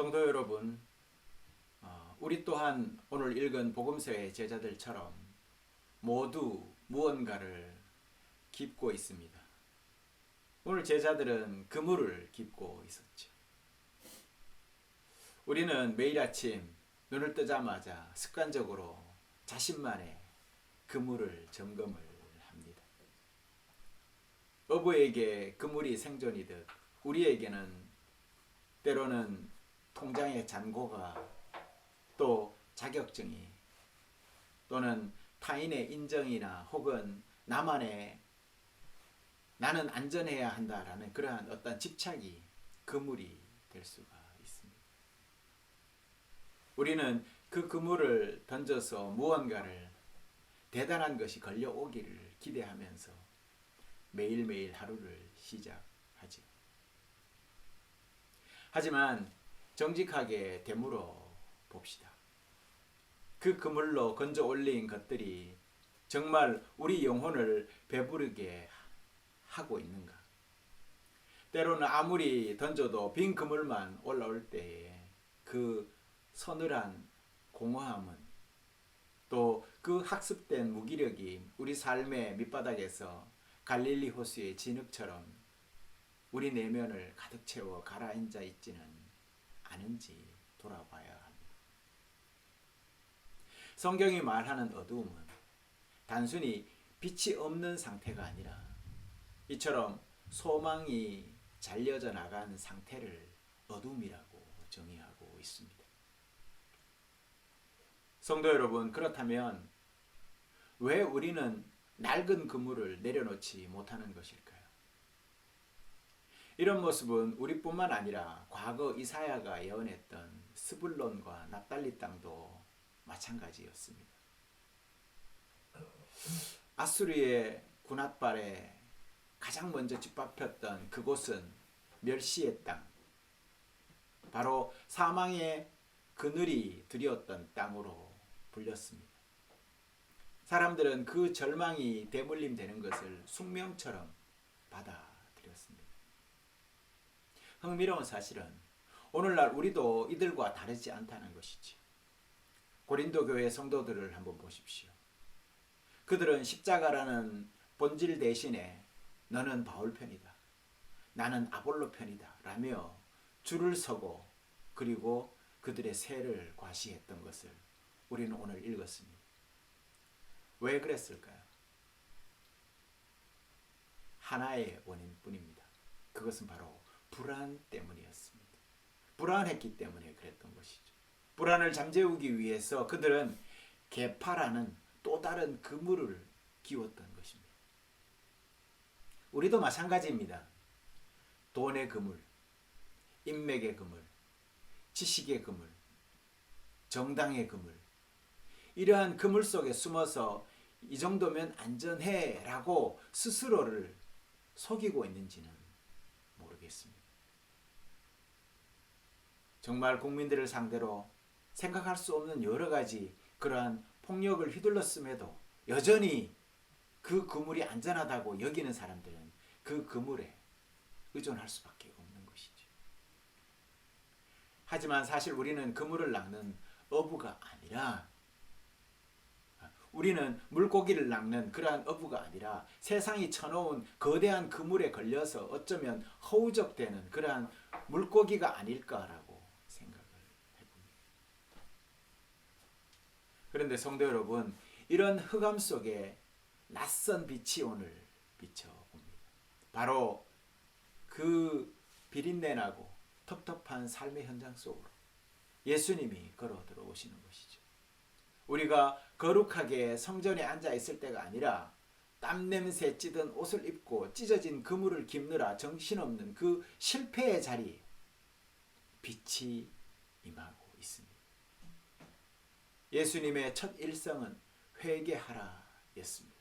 성도 여러분, 어, 우리 또한 오늘 읽은 복음서의 제자들처럼 모두 무언가를 깁고 있습니다. 오늘 제자들은 그물을 깁고 있었죠. 우리는 매일 아침 눈을 뜨자마자 습관적으로 자신만의 그물을 점검을 합니다. 어부에게 그물이 생존이듯 우리에게는 때로는 통장의 잔고가 또 자격증이 또는 타인의 인정이나 혹은 나만의 나는 안전해야 한다라는 그러한 어떤 집착이 그물이 될 수가 있습니다. 우리는 그 그물을 던져서 무언가를 대단한 것이 걸려오기를 기대하면서 매일매일 하루를 시작하죠. 하지만 정직하게 되물어 봅시다. 그 그물로 건져 올린 것들이 정말 우리 영혼을 배부르게 하고 있는가? 때로는 아무리 던져도 빈 그물만 올라올 때에 그 서늘한 공허함은 또 그 학습된 무기력이 우리 삶의 밑바닥에서 갈릴리 호수의 진흙처럼 우리 내면을 가득 채워 가라앉아 있지는 않은지 돌아봐야 합니다. 성경이 말하는 어두움은 단순히 빛이 없는 상태가 아니라 이처럼 소망이 잘려져 나간 상태를 어둠이라고 정의하고 있습니다. 성도 여러분, 그렇다면 왜 우리는 낡은 그물을 내려놓지 못하는 것일까요? 이런 모습은 우리뿐만 아니라 과거 이사야가 예언했던 스불론과 납달리 땅도 마찬가지였습니다. 아수르의 군합발에 가장 먼저 짓밟혔던 그곳은 멸시의 땅, 바로 사망의 그늘이 들이었던 땅으로 불렸습니다. 사람들은 그 절망이 대물림 되는 것을 숙명처럼 받아들였습니다. 흥미로운 사실은 오늘날 우리도 이들과 다르지 않다는 것이지. 고린도 교회 성도들을 한번 보십시오. 그들은 십자가라는 본질 대신에 너는 바울 편이다. 나는 아볼로 편이다. 라며 줄을 서고 그리고 그들의 세를 과시했던 것을 우리는 오늘 읽었습니다. 왜 그랬을까요? 하나의 원인뿐입니다. 그것은 바로 불안 때문이었습니다. 불안했기 때문에 그랬던 것이죠. 불안을 잠재우기 위해서 그들은 개파라는 또 다른 그물을 끼웠던 것입니다. 우리도 마찬가지입니다. 돈의 그물, 인맥의 그물, 지식의 그물, 정당의 그물. 이러한 그물 속에 숨어서 이 정도면 안전해 라고 스스로를 속이고 있는지는 모르겠습니다. 정말 국민들을 상대로 생각할 수 없는 여러 가지 그러한 폭력을 휘둘렀음에도 여전히 그 그물이 안전하다고 여기는 사람들은 그 그물에 의존할 수밖에 없는 것이죠. 하지만 사실 우리는 그물을 낚는 어부가 아니라 우리는 물고기를 낚는 그러한 어부가 아니라 세상이 쳐놓은 거대한 그물에 걸려서 어쩌면 허우적대는 그러한 물고기가 아닐까라고 생각을 해봅니다. 그런데 성도 여러분, 이런 흑암 속에 낯선 빛이 오늘 비춰옵니다. 바로 그 비린내나고 텁텁한 삶의 현장 속으로 예수님이 걸어 들어오시는 것이죠. 우리가 거룩하게 성전에 앉아 있을 때가 아니라 땀 냄새 찌든 옷을 입고 찢어진 그물을 깁느라 정신없는 그 실패의 자리에 빛이 임하고 있습니다. 예수님의 첫 일성은 회개하라 였습니다.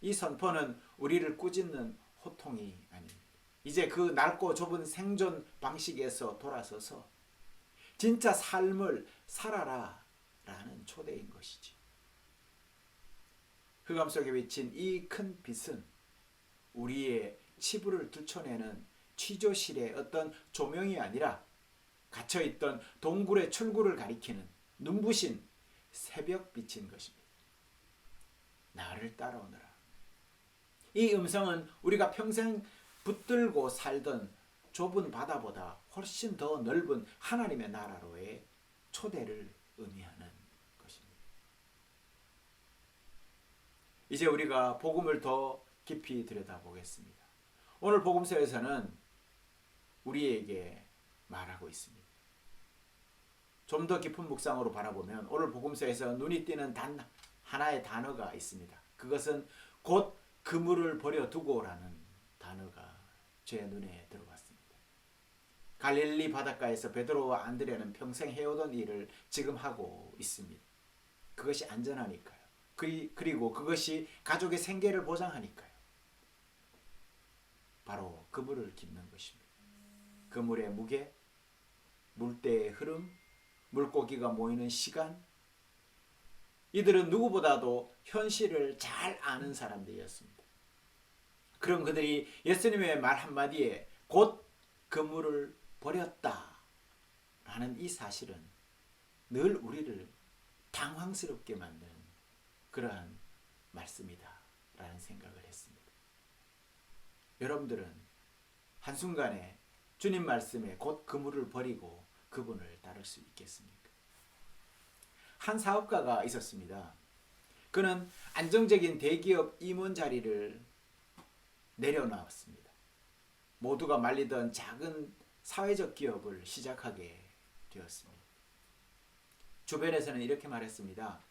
이 선포는 우리를 꾸짖는 호통이 아닙니다. 이제 그 넓고 좁은 생존 방식에서 돌아서서 진짜 삶을 살아라 라는 초대인 것이지. 흑암 속에 비친 이 큰 빛은 우리의 치부를 들춰내는 취조실의 어떤 조명이 아니라 갇혀 있던 동굴의 출구를 가리키는 눈부신 새벽 빛인 것입니다. 나를 따라오너라. 이 음성은 우리가 평생 붙들고 살던 좁은 바다보다 훨씬 더 넓은 하나님의 나라로의 초대를 의미하는 것입니다. 이제 우리가 복음을 더 깊이 들여다보겠습니다. 오늘 복음서에서는 우리에게 말하고 있습니다. 좀 더 깊은 묵상으로 바라보면 오늘 복음서에서 눈이 띄는 단 하나의 단어가 있습니다. 그것은 곧 그물을 버려두고라는 단어가 제 눈에 들어왔습니다. 갈릴리 바닷가에서 베드로와 안드레는 평생 해오던 일을 지금 하고 있습니다. 그것이 안전하니까요. 그리고 그것이 가족의 생계를 보장하니까요. 바로 그물을 깁는 것입니다. 그물의 무게, 물때의 흐름, 물고기가 모이는 시간, 이들은 누구보다도 현실을 잘 아는 사람들이었습니다. 그런 그들이 예수님의 말 한마디에 곧 그물을 버렸다. 라는 이 사실은 늘 우리를 당황스럽게 만드는 그러한 말씀이다. 라는 생각을 했습니다. 여러분들은 한순간에 주님 말씀에 곧 그물을 버리고 그분을 따를 수 있겠습니까? 한 사업가가 있었습니다. 그는 안정적인 대기업 임원 자리를 내려놓았습니다. 모두가 말리던 작은 사회적 기업을 시작하게 되었습니다. 주변에서는 이렇게 말했습니다.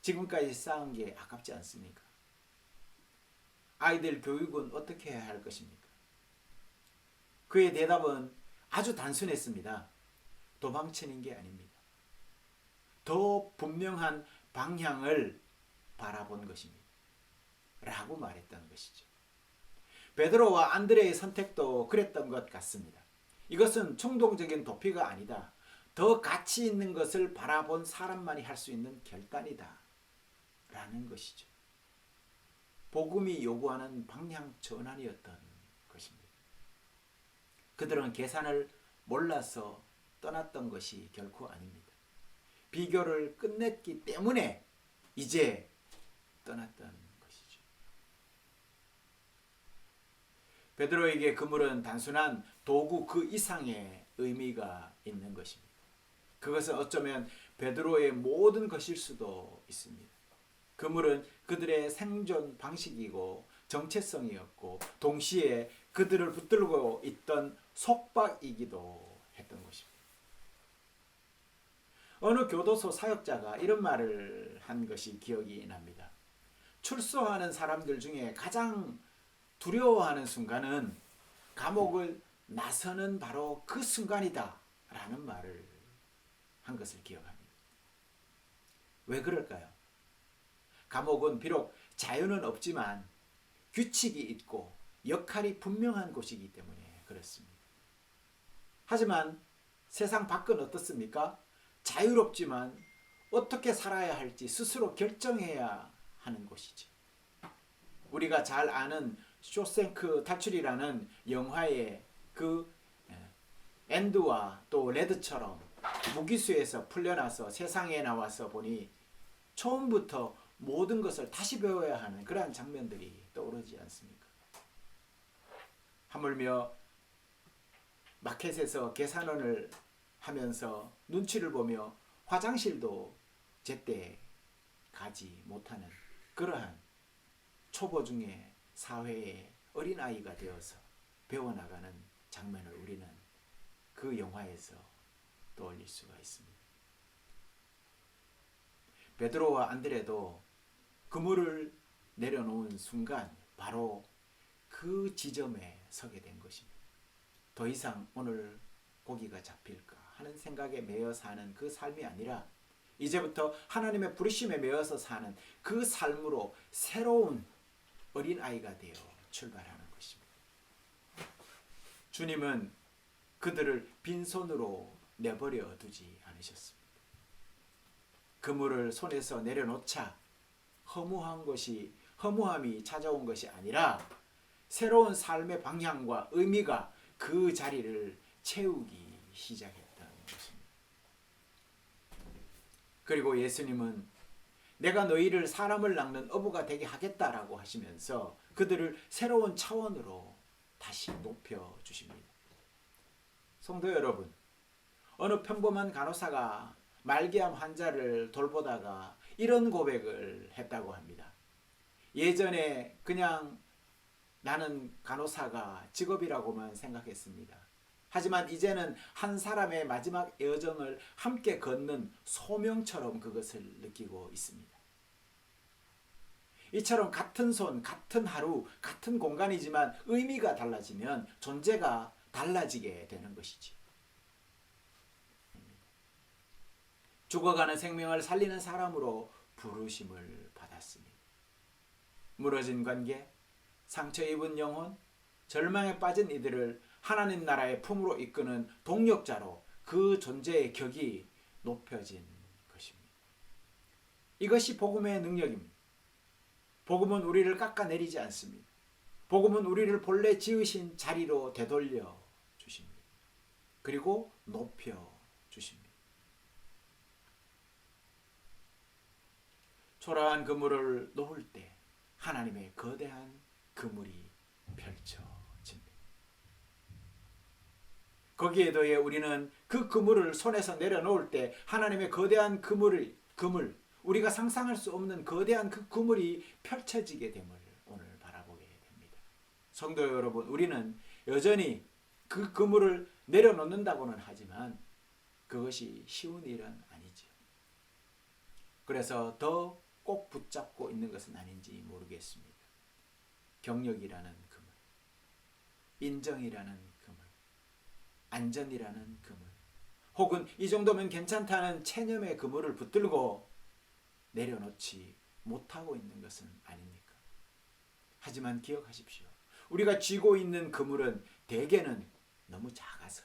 지금까지 쌓은 게 아깝지 않습니까? 아이들 교육은 어떻게 해야 할 것입니까? 그의 대답은 아주 단순했습니다. 도망치는 게 아닙니다. 더 분명한 방향을 바라본 것입니다. 라고 말했던 것이죠. 베드로와 안드레의 선택도 그랬던 것 같습니다. 이것은 충동적인 도피가 아니다. 더 가치 있는 것을 바라본 사람만이 할 수 있는 결단이다. 라는 것이죠. 복음이 요구하는 방향 전환이었던. 그들은 계산을 몰라서 떠났던 것이 결코 아닙니다. 비교를 끝냈기 때문에 이제 떠났던 것이죠. 베드로에게 그물은 단순한 도구 그 이상의 의미가 있는 것입니다. 그것은 어쩌면 베드로의 모든 것일 수도 있습니다. 그물은 그들의 생존 방식이고 정체성이었고 동시에 그들을 붙들고 있던 속박이기도 했던 것입니다. 어느 교도소 사역자가 이런 말을 한 것이 기억이 납니다. 출소하는 사람들 중에 가장 두려워하는 순간은 감옥을 나서는 바로 그 순간이다. 라는 말을 한 것을 기억합니다. 왜 그럴까요? 감옥은 비록 자유는 없지만 규칙이 있고 역할이 분명한 곳이기 때문에 그렇습니다. 하지만 세상 밖은 어떻습니까? 자유롭지만 어떻게 살아야 할지 스스로 결정해야 하는 곳이죠. 우리가 잘 아는 쇼생크 탈출이라는 영화의 그 엔드와 또 레드처럼 무기수에서 풀려나서 세상에 나와서 보니 처음부터 모든 것을 다시 배워야 하는 그러한 장면들이 떠오르지 않습니까? 하물며 마켓에서 계산원을 하면서 눈치를 보며 화장실도 제때 가지 못하는 그러한 초보 중에 사회의 어린아이가 되어서 배워나가는 장면을 우리는 그 영화에서 떠올릴 수가 있습니다. 베드로와 안드레도 그물을 내려놓은 순간 바로 그 지점에 서게 된 것입니다. 더 이상 오늘 고기가 잡힐까 하는 생각에 매여 사는 그 삶이 아니라 이제부터 하나님의 부르심에 매여서 사는 그 삶으로 새로운 어린 아이가 되어 출발하는 것입니다. 주님은 그들을 빈손으로 내버려 두지 않으셨습니다. 그물을 손에서 내려놓자 허무한 것이 허무함이 찾아온 것이 아니라 새로운 삶의 방향과 의미가 그 자리를 채우기 시작했다는 것입니다. 그리고 예수님은 내가 너희를 사람을 낚는 어부가 되게 하겠다라고 하시면서 그들을 새로운 차원으로 다시 높여 주십니다. 성도 여러분, 어느 평범한 간호사가 말기암 환자를 돌보다가 이런 고백을 했다고 합니다. 예전에 그냥 나는 간호사가 직업이라고만 생각했습니다. 하지만 이제는 한 사람의 마지막 여정을 함께 걷는 소명처럼 그것을 느끼고 있습니다. 이처럼 같은 손, 같은 하루, 같은 공간이지만 의미가 달라지면 존재가 달라지게 되는 것이지. 죽어가는 생명을 살리는 사람으로 부르심을 받았습니다. 무너진 관계, 상처 입은 영혼, 절망에 빠진 이들을 하나님 나라의 품으로 이끄는 동력자로 그 존재의 격이 높여진 것입니다. 이것이 복음의 능력입니다. 복음은 우리를 깎아내리지 않습니다. 복음은 우리를 본래 지으신 자리로 되돌려 주십니다. 그리고 높여 주십니다. 초라한 그물을 놓을 때 하나님의 거대한 그물이 펼쳐집니다. 거기에 더해 우리는 그 그물을 손에서 내려놓을 때 하나님의 거대한 그물을 그물 우리가 상상할 수 없는 거대한 그 그물이 펼쳐지게 됨을 오늘 바라보게 됩니다. 성도 여러분, 우리는 여전히 그 그물을 내려놓는다고는 하지만 그것이 쉬운 일은 아니죠. 그래서 더 꼭 붙잡고 있는 것은 아닌지 모르겠습니다. 경력이라는 그물, 인정이라는 그물, 안전이라는 그물, 혹은 이 정도면 괜찮다는 체념의 그물을 붙들고 내려놓지 못하고 있는 것은 아닙니까? 하지만 기억하십시오. 우리가 쥐고 있는 그물은 대개는 너무 작아서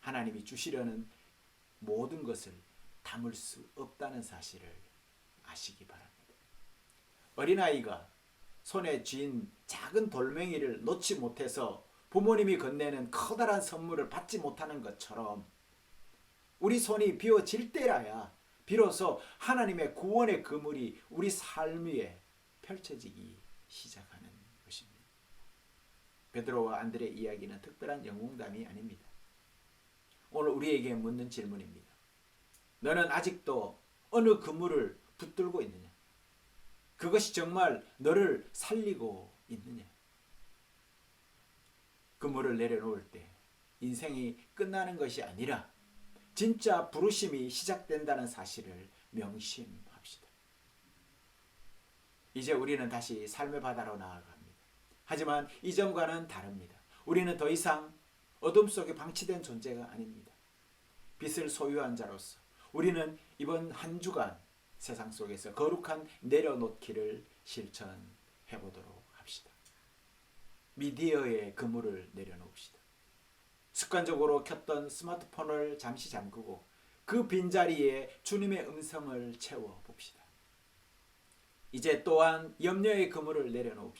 하나님이 주시려는 모든 것을 담을 수 없다는 사실을 아시기 바랍니다. 어린아이가 손에 쥔 작은 돌멩이를 놓지 못해서 부모님이 건네는 커다란 선물을 받지 못하는 것처럼 우리 손이 비워질 때라야 비로소 하나님의 구원의 그물이 우리 삶 위에 펼쳐지기 시작하는 것입니다. 베드로와 안드레의 이야기는 특별한 영웅담이 아닙니다. 오늘 우리에게 묻는 질문입니다. 너는 아직도 어느 그물을 붙들고 있느냐? 그것이 정말 너를 살리고 있느냐? 그물을 내려놓을 때 인생이 끝나는 것이 아니라 진짜 부르심이 시작된다는 사실을 명심합시다. 이제 우리는 다시 삶의 바다로 나아갑니다. 하지만 이전과는 다릅니다. 우리는 더 이상 어둠 속에 방치된 존재가 아닙니다. 빛을 소유한 자로서 우리는 이번 한 주간 세상 속에서 거룩한 내려놓기를 실천해 보도록 합시다. 미디어의 그물을 내려놓읍시다. 습관적으로 켰던 스마트폰을 잠시 잠그고 그 빈자리에 주님의 음성을 채워 봅시다. 이제 또한 염려의 그물을 내려놓읍시다.